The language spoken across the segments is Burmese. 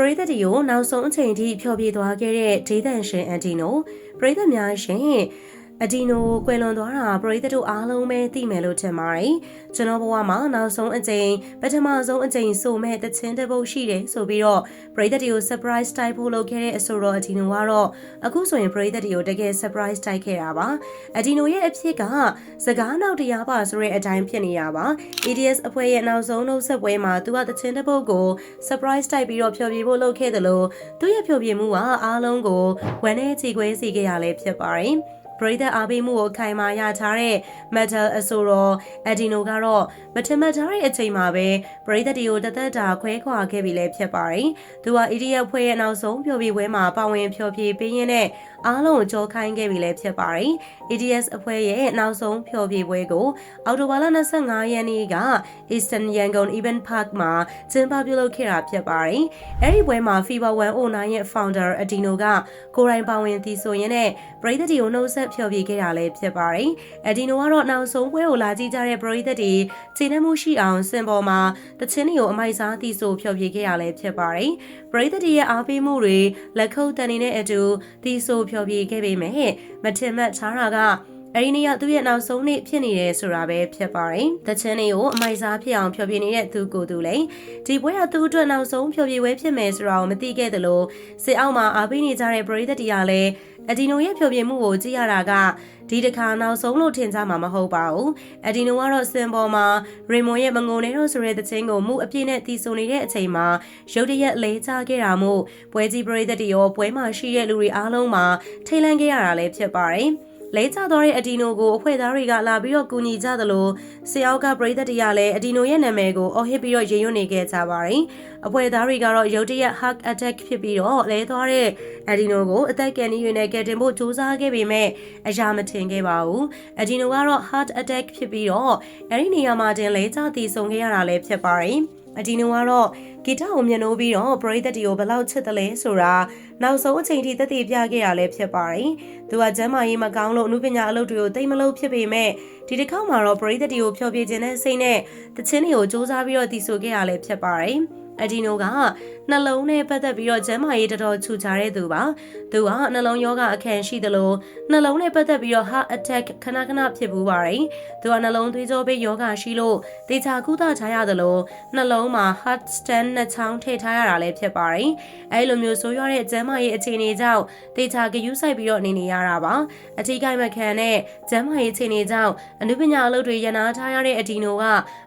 ပရိသတ်တွေကိုနောက်ဆုံးအချိန်ထိဖျော်ဖြေသွားခဲ့တဲ့ဒေသန်ရှင်အန်တီနိုပရိသတ်များရှင် အဒီနိုကွယ်လွန်သွားတာပရိသတ်တို့အားလုံးပဲသိမယ်လို့ထင်ပါတယ်။ကျွန်တော်ဘဝမှာနောက်ဆုံးအကြိမ်ပထမဆုံးအကြိမ်ဆိုမဲ့တခြင်းတစ်ပုတ်ရှိတယ်ဆိုပြီးတော့ပရိသတ်တွေကို surprise တိုက်ဖို့လုပ်ခဲ့တဲ့အဆိုတော့အဒီနိုကတော့အခုဆိုရင်ပရိသတ်တွေကိုတကယ် surprise တိုက်ခဲ့တာပါ။အဒီနိုရဲ့အဖြစ်ကစကားနောက်တရားပါဆိုတဲ့အတိုင်းဖြစ်နေတာပါ။ EDS အဖွဲ့ရဲ့နောက်ဆုံးနှုတ်ဆက်ပွဲမှာသူကတခြင်းတစ်ပုတ်ကို surprise တိုက်ပြီးတော့ဖျော်ဖြေဖို့လုပ်ခဲ့တယ်လို့သူ့ရဲ့ဖျော်ဖြေမှုကအားလုံးကိုဝမ်းနဲ့ချီခွဲစီခဲ့ရလဲဖြစ်ပါတယ်။ ပရိသတ်အားပေးမှုကိုခိုင်မာရထားတဲ့ metal အဆိုတော် Adino ကတော့မထင်မှတ်ထားတဲ့အချိန်မှာပဲပရိသတ်တွေကိုတသက်တာခွဲခွာခဲ့ပြီလည်းဖြစ်ပါတယ်။သူက EDF ဖွဲ့ရဲ့နောက်ဆုံးဖျော်ဖြေပွဲမှာပါဝင်ဖျော်ဖြေပေးရင်းနဲ့အားလုံးကိုကြောခိုင်းခဲ့ပြီလည်းဖြစ်ပါတယ်။ EDS အဖွဲ့ရဲ့နောက်ဆုံးဖျော်ဖြေပွဲကိုအော်တိုဘာလ25ရက်နေ့က Eastern Yangon Event Park မှာကျင်းပပြုလုပ်ခဲ့တာဖြစ်ပါတယ်။အဲဒီပွဲမှာ Fever 109ရဲ့ founder Adino ကကိုယ်တိုင်ပါဝင်သီဆိုရင်းနဲ့ပရိသတ်တွေကိုနှုတ်ဆက်ဖျော်ဖြေခဲ့တာလည်းဖြစ်ပါတယ်။အဒီနိုကတော့နောက်ဆုံးပွဲကိုလာကြည့်ကြတဲ့ပရိသတ်တွေခြေနှမှုရှိအောင်စင်ပေါ်မှာတချင်းတွေကိုအမိုက်စားသီဆိုဖျော်ဖြေခဲ့ရလည်းဖြစ်ပါတယ်။ပရိသတ်တွေရဲ့အားပေးမှုတွေလက်ခုပ်တန်နေတဲ့အတူသီဆိုဖျော်ဖြေခဲ့ပေမဲ့မထင်မှတ်ထားတာက အဲ့ဒီနေ့ကသူ့ရဲ့နောက်ဆုံးနေ့ဖြစ်နေတယ်ဆိုတာပဲဖြစ်ပါတယ်။တချင်းလေးကိုအမိုက်စားဖြစ်အောင်ဖျော်ဖြေနေတဲ့သူကိုယ်သူလည်းဒီပွဲကသူ့အတွက်နောက်ဆုံးဖျော်ဖြေပွဲဖြစ်မယ်ဆိုတာကိုမသိခဲ့သလိုစစ်အောက်မှာအားပေးနေကြတဲ့ပရိသတ်တွေကလည်းအဒီနိုရဲ့ဖျော်ဖြေမှုကိုကြည့်ရတာကဒီတစ်ခါနောက်ဆုံးလို့ထင်ကြမှာမဟုတ်ပါဘူး။အဒီနိုကတော့စင်ပေါ်မှာရေမွန်ရဲ့မငုံနေတော့ဆိုတဲ့သချင်းကိုမှုအပြည့်နဲ့တီးဆိုနေတဲ့အချိန်မှာရုတ်တရက်လဲချခဲ့တာမို့ပွဲကြီးပရိသတ်တွေရောပွဲမှာရှိတဲ့လူတွေအားလုံးမှာထိတ်လန့်ခဲ့ရတာလည်းဖြစ်ပါတယ်။ လဲကျသွားတဲ့အဒီနိုကိုအဖွဲ့သားတွေကလာပြီးတော့ကူညီကြသလိုဆရာကပရိသတ်တွေကလည်းအဒီနိုရဲ့နာမည်ကိုအော်ဟစ်ပြီးတော့ရေရွတ်နေခဲ့ကြပါတယ်။အဖွဲ့သားတွေကတော့ရုတ်တရက် hug attack ဖြစ်ပြီးတော့လဲသွားတဲ့အဒီနိုကိုအသက်ကန်နေရတဲ့ကယ်တင်ဖို့စူးစမ်းခဲ့ပေမဲ့အရာမထင်ခဲ့ပါဘူး။အဒီနိုကတော့ heart attack ဖြစ်ပြီးတော့အဲ့ဒီနေရာမှာတင်လဲကျတည်ဆုံခဲ့ရတာလည်းဖြစ်ပါတယ်။ အဒီနိုကတော့ဂီတကိုမျက်နှိုးပြီးတော့ပရိသတ်တွေကိုဘယ်လောက်ချစ်တယ်လဲဆိုတာနောက်ဆုံးအချိန်ထိသက်သေပြခဲ့ရလဲဖြစ်ပါတယ်။သူကကျမ်းမာရေးမကောင်းလို့အမှုပညာအလုပ်တွေကိုတိတ်မလုပ်ဖြစ်ပေမဲ့ဒီတစ်ခေါက်မှာတော့ပရိသတ်တွေကိုဖျော်ဖြေခြင်းနဲ့စိတ်နဲ့တခြင်းတွေကိုစူးစမ်းပြီးတော့တည်ဆိုခဲ့ရလဲဖြစ်ပါတယ်။ အဒီနိုကနှလုံးနဲ့ပတ်သက်ပြီးတော့ကျန်းမာရေးတော်တော်ချူချာတဲ့သူပါသူကနှလုံးယောဂအခန့်ရှိသလိုနှလုံးနဲ့ပတ်သက်ပြီးတော့ heart attack ခဏခဏဖြစ်ဘူးပါတယ်သူကနှလုံးသွေးကြောပိတ်ယောဂရှိလို့တေချာကုသထားရသလိုနှလုံးမှာ heart stent နဲ့ချောင်းထည့်ထားရတာလည်းဖြစ်ပါတယ်အဲလိုမျိုးဆိုရတဲ့ကျန်းမာရေးအခြေအနေကြောင့်တေချာဂယုစိုက်ပြီးတော့နေနေရတာပါအထီးကိုက်မခံတဲ့ကျန်းမာရေးအခြေအနေကြောင့်အနုပညာအလုပ်တွေရနာထားရတဲ့အဒီနိုက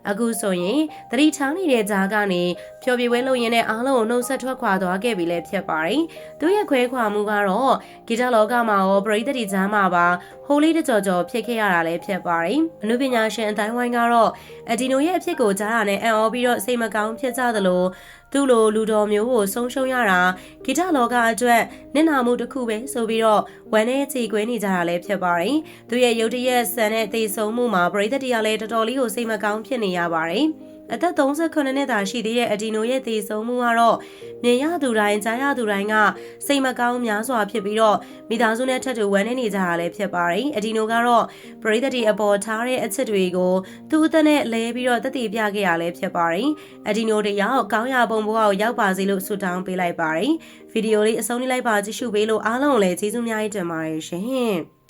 အခုဆိုရင်သတိထားနေတဲ့ကြားကနေဖျော်ပြေပွဲလုပ်ရင်းနဲ့အားလုံးကိုနှုတ်ဆက်ထွက်ခွာသွားခဲ့ပြီလည်းဖြစ်ပါတယ်။သူရဲ့ခွဲခွာမှုကတော့ဂီတလောကမှာရောပရိသတ်တီချမ်းမှာပါဟိုလေးတကြော်ကြော်ဖြစ်ခဲ့ရတာလည်းဖြစ်ပါတယ်။အနုပညာရှင်အတိုင်းဝိုင်းကတော့အဒီနိုရဲ့အဖြစ်ကိုကြားတာနဲ့အံ့ဩပြီးတော့စိတ်မကောင်းဖြစ်ကြသလိုသူ့လိုလူတော်မျိုးကိုဆုံးရှုံးရတာဂီတလောကအတွက်နစ်နာမှုတစ်ခုပဲဆိုပြီးတော့ဝမ်းနဲ့ချီခွဲနေကြတာလည်းဖြစ်ပါတယ်။သူရဲ့ရုတ်တရက်ဆန်တဲ့သေဆုံးမှုမှာပရိသတ်တရားလည်းတော်တော်လေးကိုစိတ်မကောင်းဖြစ်နေရပါတယ်။ အသက်38နှစ်သာရှိသေးတဲ့အဒီနိုရဲ့သေဆုံးမှုကတော့မြင်ရသူတိုင်းကြားရသူတိုင်းကစိတ်မကောင်းများစွာဖြစ်ပြီးတော့မိသားစုနဲ့ထပ်တူဝမ်းနေနေကြတာလည်းဖြစ်ပါတယ်အဒီနိုကတော့ပရိသတ်တွေအပေါ်ထားတဲ့အချစ်တွေကိုသူ့အသက်နဲ့လဲပြီးတော့တည်တည်ပြခဲ့ရလည်းဖြစ်ပါတယ်အဒီနိုတယောက်ကောင်းရပုံဘဝကိုရောက်ပါစေလို့ဆုတောင်းပေးလိုက်ပါတယ်ဗီဒီယိုလေးအဆုံးလေးလိုက်ပါကြည့်ရှုပေးလို့အားလုံးလည်းကျေးဇူးများကြီးတင်ပါတယ်ရှင်